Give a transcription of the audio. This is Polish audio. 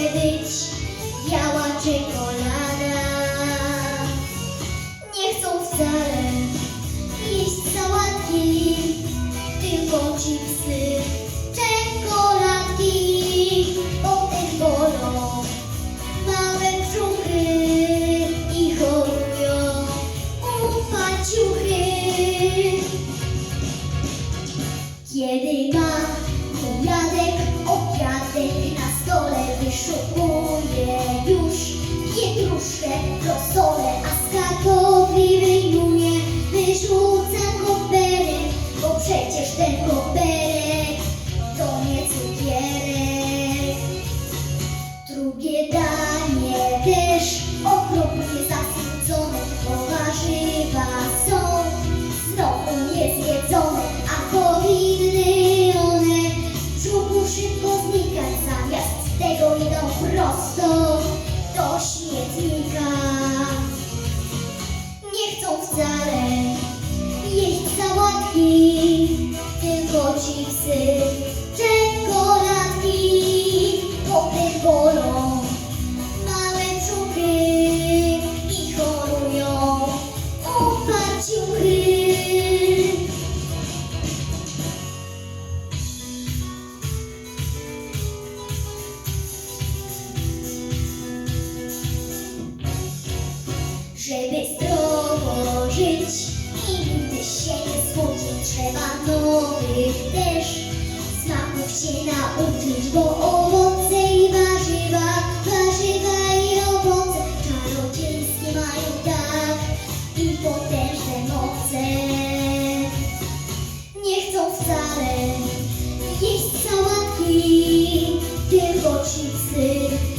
być biała czekolada. Nie chcą wcale jeść sałatki, tylko chipsy, czekoladki, bo też bolą małe brzuchy i chorują upaciuchy. Kiedy ma Przecież ten obecny Żeby zdrowo żyć i nigdy się nie smucić, trzeba nowych też smaków się nauczyć, bo owoce i warzywa, warzywa i owoce czarodziejskie mają tak i potężne moce. Nie chcą wcale jeść sałatki, tylko chipsy.